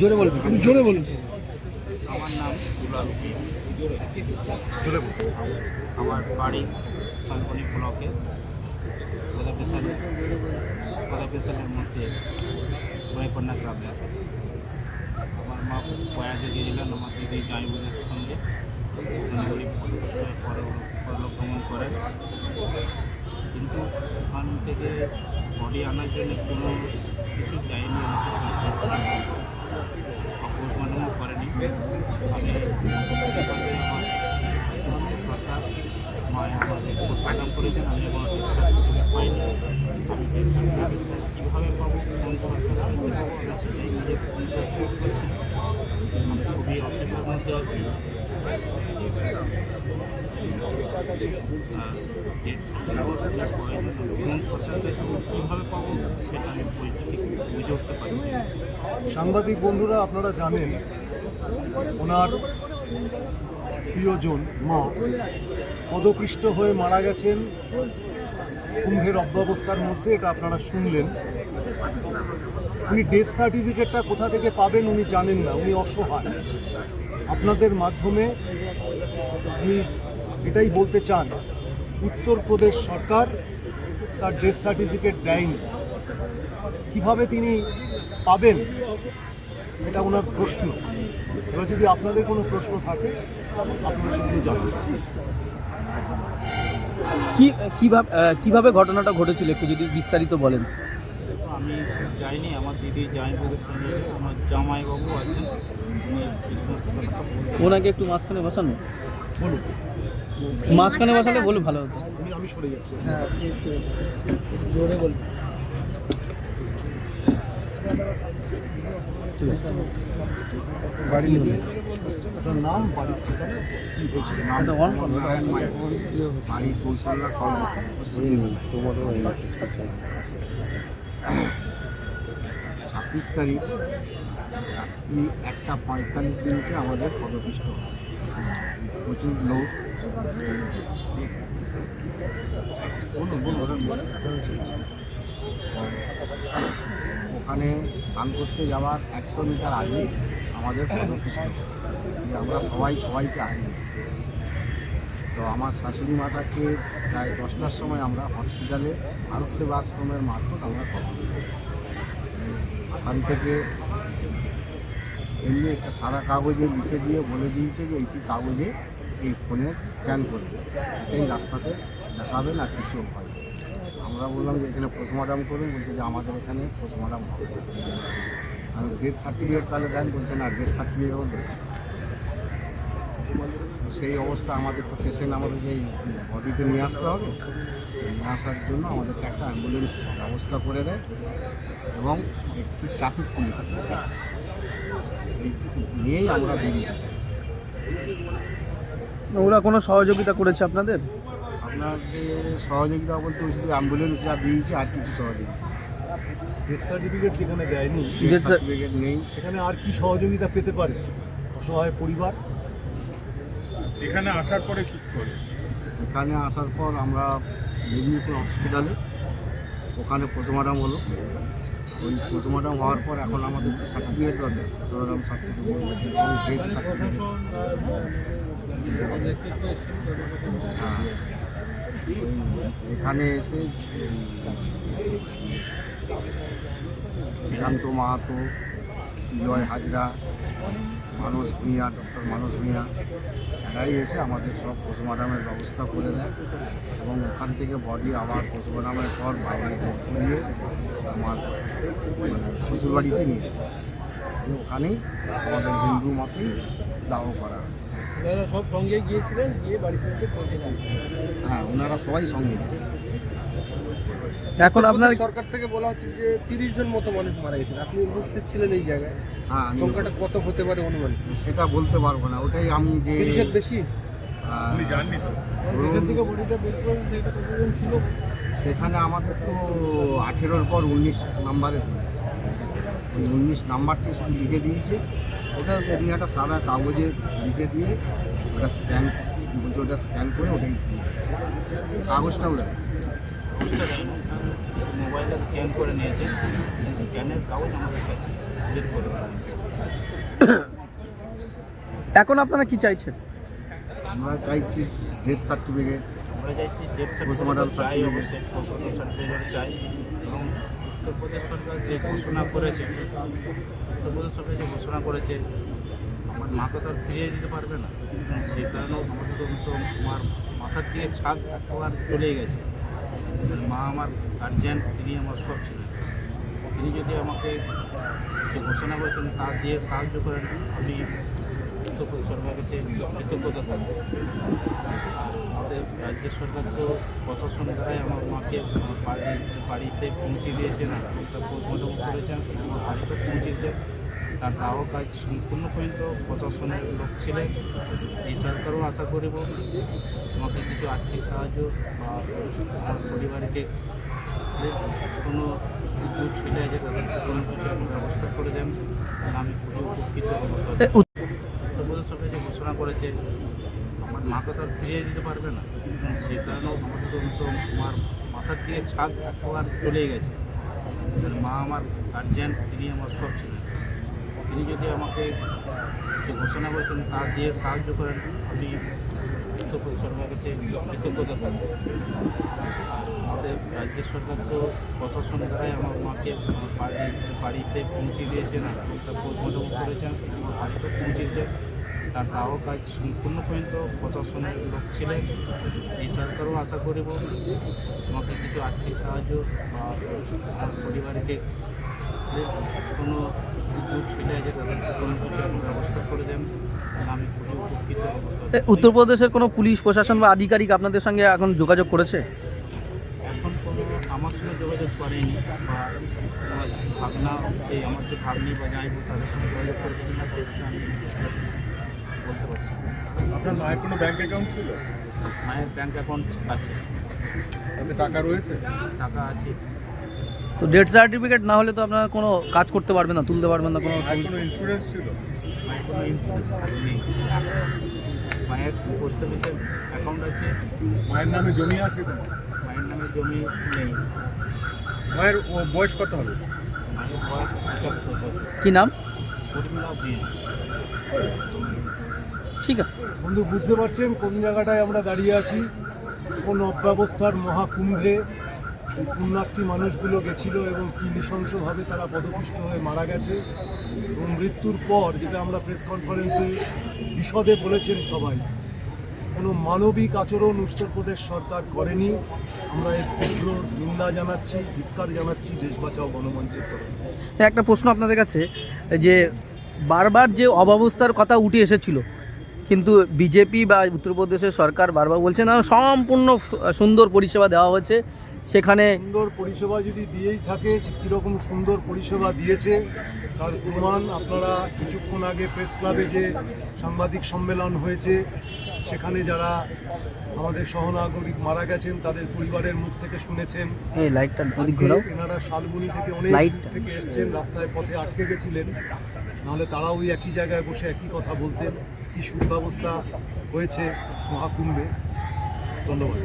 জোরে বলুন জোরে বলুন আমার নাম দুলাল জোরে বলুন। আমার বাড়ি শালবনি ব্লকে গোদাপেশালে গোদাপেশালের মধ্যে বয়কন্যা গ্রামে আমার মা প্রয়াগে গিয়েছিলেন আমার দিদি জাইবুদের সঙ্গে। ওখানে উনি পরে পরলোক করেন কিন্তু ওখান থেকে বডি আনার জন্য কোনো কিছু দেয়নি আমাকে অপমানও করেনি। আমি সরকার মায় আমি কোনো কীভাবে পাবো কোন সরকার করছি খুবই অসুবিধার মধ্যে আছি। সাংবাদিক বন্ধুরা, আপনারা জানেন, ওনার প্রিয়জন মা পদকৃষ্ট হয়ে মারা গেছেন কুম্ভের অব্যবস্থার মধ্যে, এটা আপনারা শুনলেন। উনি ডেথ সার্টিফিকেটটা কোথা থেকে পাবেন উনি জানেন না, উনি অসহায়। আপনাদের মাধ্যমে উনি এটাই বলতে চান উত্তরপ্রদেশ সরকার তার ডেথ সার্টিফিকেট দেয়নি। কীভাবে তিনি পাবেন এটা ওনার প্রশ্ন। এবার যদি আপনাদের কোনো প্রশ্ন থাকে আপনারা সেগুলো জানান। কি কীভাবে কীভাবে ঘটনাটা ঘটেছিল একটু যদি বিস্তারিত বলেন? আমি যাইনি আমার দিদি জামাইবাবুর সঙ্গে আমার জামাইবাবু আছেন। উনি এই সমস্ত কথা বলতে ওনাকে একটু মাঝখানে বসানো। বলুন মাঝখানে বসালে বলে ভালো হতো। আমি আমি সরে যাচ্ছি হ্যাঁ জোরে বলুন। বাড়ি আপনার নাম বাড়ির ঠিকানা কি হয়েছিল? এটা on করো। নারায়ণ মাইকন বাড়ি কৌশল্যা কর্ম ছাব্বিশ তারিখ রাত্রি একটা পঁয়তাল্লিশ মিনিটে আমাদের পদপিষ্ট। প্রচুর লোক। ওখানে স্নান করতে যাওয়ার একশো মিটার আগে আমাদের পদপিষ্ট আমরা সবাই সবাইকে হারিয়ে তো আমার শাশুড়ি মাতাকে প্রায় দশটার সময় আমরা হসপিটালে, ভারত সেবা আশ্রমের মারফত আমরা পাবো ওখান থেকে এমনি একটা সাদা কাগজে লিখে দিয়ে বলে দিয়েছে যে এইটি কাগজে এই ফোনে স্ক্যান করবে। এই রাস্তাতে দেখাবেন আর কিছু হয়। আমরা বললাম যে এখানে পোস্টমর্টম করুন। বলছে যে আমাদের এখানে পোস্টমর্টম হবে। আর ডেথ সার্টিফিকেট তাহলে দেন। বলছে না ডেথ সার্টিফিকেটও তো সেই অবস্থা আমাদের তো পেশেন্ট আমাদের এই বডিতে নিয়ে আসতে হবে। নিয়ে আসার জন্য আমাদেরকে একটা অ্যাম্বুলেন্স ব্যবস্থা করে দেয় এবং একটি ট্রাফিক পুলিশ এই নিয়েই আমরা বেরিয়ে। ওরা কোনো সহযোগিতা করেছে আপনাদের? আপনাদের সহযোগিতা বলতে ওই শুধু অ্যাম্বুলেন্স যা দিয়েছে আর কিছু সহযোগিতা। ডেথ সার্টিফিকেট যেখানে দেয়নি cer- সার্টিফিকেট নেই। সেখানে আর কি সহযোগিতা পেতে পারে? অসহায় পরিবার? এখানে আসার পরে কি করে? এখানে আসার পর আমরা মেদিনীপুর হসপিটালে ওখানে পোস্টমর্টম হলো। ওই পোস্টমর্টম হওয়ার পর এখন আমাদের তো সার্টিফিকেট দরকার পোস্টমর্টম সার্টিফিকেট এখানে এসে শ্রীকান্ত মাহাতো জয় হাজরা মানস মিয়া ডক্টর মানস মিয়া এরাই এসে আমাদের সব পোস্টমর্টমের ব্যবস্থা করে দেয় এবং ওখান থেকে বডি আবার পোস্টমর্টমের পর বাইরে করিয়ে আমার মানে শ্বশুরবাড়িতে নিয়ে যায়। ওখানেই আমাদের হিন্দু মতেই দাহ করা হয় সব সঙ্গে গিয়েছিলেন গিয়ে বাড়ি পর্যন্ত হ্যাঁ ওনারা সবাই সঙ্গে গিয়েছে। এখন আপনার সরকার থেকে বলা হচ্ছে যে তিরিশ জন মতো মানুষ মারা গেছে আপনি উপস্থিত ছিলেন এই জায়গায়? হ্যাঁ সংখ্যাটা কত হতে পারে অনুমান সেটা বলতে পারব না ওটাই আমি যে তিরিশের বেশি? সেখানে আমাদের তো আঠেরোর পর উনিশ নাম্বারে ওই উনিশ নাম্বারটি শুধু লিখে দিয়েছে। ওটা এমনি একটা সাদা কাগজে লিখে দিয়ে ওটা স্ক্যান বলছে ওটা স্ক্যান করে ওটাই দিয়ে। কাগজটাও দেয় মোবাইলে স্ক্যান করে নিয়েছে। সেই স্ক্যানের কাগজ আমাদের কাছে বের করে এখন আপনারা কি চাইছেন? আমরা চাইছি ডেথ সার্টিফিকেট আমরা চাইছি ডেথ সার্টিফিকেট চাই। অবশ্যই সার্টিফিকেট চাই। এবং উত্তরপ্রদেশ সরকার যে ঘোষণা করেছে উত্তরপ্রদেশ সরকার যে ঘোষণা করেছে আমার মাকে তো আর ফিরিয়ে দিতে পারবে না। সেই কারণেও আমাদের তো তো আমার মাথার দিয়ে ছাদ একবার চলেই গেছে। মা আমার গার্জিয়ান তিনি আমার সব ছিলেন। তিনি যদি আমাকে যে ঘোষণা করেছেন, তা দিয়ে সাহায্য করেন, আমি সরকারের কাছে কৃতজ্ঞতা আর আমাদের রাজ্য সরকার তো প্রশাসন দ্বারাই আমার মাকে আমার বাড়ি, বাড়িতে পৌঁছে দিয়েছেন পোস্টমর্টম করেছেন, আমার বাড়িতে পৌঁছে দিয়েছেন। তার তাও কাজ সম্পূর্ণ পর্যন্ত প্রশাসনের লোক ছিলেন। এই সরকারও আশা করিব আমাকে কিছু আর্থিক সাহায্য বা আমার পরিবারকে কোনো দূর ছেলে আছে তাদের কোনো কিছু এখন ব্যবস্থা করে দেন আমি খুবই উপকৃত হব। উত্তরপ্রদেশ সরকার যে ঘোষণা করেছে আমার মাকে তো আর ফিরিয়ে দিতে পারবে না। সেই কারণেও আমার মাথার দিয়ে ছাদ একবার চলেই গেছে। মা আমার গার্জিয়ান তিনি আমার সব ছিলেন তিনি যদি আমাকে ঘোষণা করেছেন তা দিয়ে সাহায্য করেন, আমি উত্তরপ্রদেশ সরকারের কাছে কৃতজ্ঞতা থাকব আমাদের রাজ্য সরকার তো প্রশাসন দ্বারাই আমার মাকে বাড়ি বাড়িতে পৌঁছে দিয়েছেন একটা পোস্টমর্টম করেছেন আমার বাড়িতে পৌঁছে দিয়েছেন তার তাও কাজ সম্পূর্ণ পর্যন্ত প্রশাসনের লোক ছিলেন। এই সরকারও আশা করিব, আমাকে কিছু আর্থিক সাহায্য বা আমার পরিবারকে কোনো উত্তরপ্রদেশের কোনো পুলিশ প্রশাসন বা আধিকারিক আপনাদের সঙ্গে এখন যোগাযোগ করেছে? এখন কোনো আমার সঙ্গে যোগাযোগ করেনি বা ভাবনা এই আমার যে বা যাই তাদের সঙ্গে যোগাযোগ করেছে কিনা সে বিষয়ে আমি বলতে পারছি আপনার মায়ের কোনো ব্যাংক অ্যাকাউন্ট ছিল? মায়ের ব্যাংক অ্যাকাউন্ট আছে। তাতে টাকা রয়েছে? টাকা আছে। তো ডেথ সার্টিফিকেট না হলে তো আপনারা কোনো কাজ করতে পারবেন না তুলতে পারবেন না কোনো মায়ের ইন্স্যুরেন্স ছিল? মায়ের কোনো ইন্স্যুরেন্স মায়ের পোস্ট অফিসের অ্যাকাউন্ট আছে। মায়ের নামে জমি আছে তো মায়ের নামে জমি নেই। মায়ের বয়স কত হবে? মায়ের বয়স পঁচাত্তর বছর। কি নাম? ঠিক আছে। বন্ধু বুঝতে পারছেন কোন জায়গাটায় আমরা দাঁড়িয়ে আছি? কোন অব্যবস্থার মহাকুম্ভে পুণ্যার্থী মানুষগুলো গেছিল এবং কি নৃশংসভাবে তারা পদপিষ্ট হয়ে মারা গেছে এবং মৃত্যুর পর যেটা আমরা প্রেস কনফারেন্সে বিশদে বলেছেন সবাই, কোনো মানবিক আচরণ উত্তরপ্রদেশ সরকার করেনি। আমরা এর তীব্র নিন্দা জানাচ্ছি, ধিক্কার জানাচ্ছি দেশ বাঁচাও গণমঞ্চের তরফ একটা প্রশ্ন আপনাদের কাছে, যে বারবার যে অব্যবস্থার কথা উঠে এসেছিল, কিন্তু বিজেপি বা উত্তরপ্রদেশের সরকার বারবার বলছে, না, সম্পূর্ণ সুন্দর পরিষেবা দেওয়া হয়েছে সেখানে সুন্দর পরিষেবা যদি দিয়েই থাকে কীরকম সুন্দর পরিষেবা দিয়েছে তার প্রমাণ আপনারা কিছুক্ষণ আগে প্রেস ক্লাবে যে সাংবাদিক সম্মেলন হয়েছে সেখানে যারা আমাদের সহনাগরিক মারা গেছেন তাদের পরিবারের মুখ থেকে শুনেছেন। এই লাইটটা এনারা শালবনি থেকে অনেক দূর থেকে এসছেন রাস্তায় পথে আটকে গেছিলেন। নাহলে তারাও ওই একই জায়গায় বসে একই কথা বলতেন কি সুব্যবস্থা হয়েছে মহাকুম্ভে। ধন্যবাদ।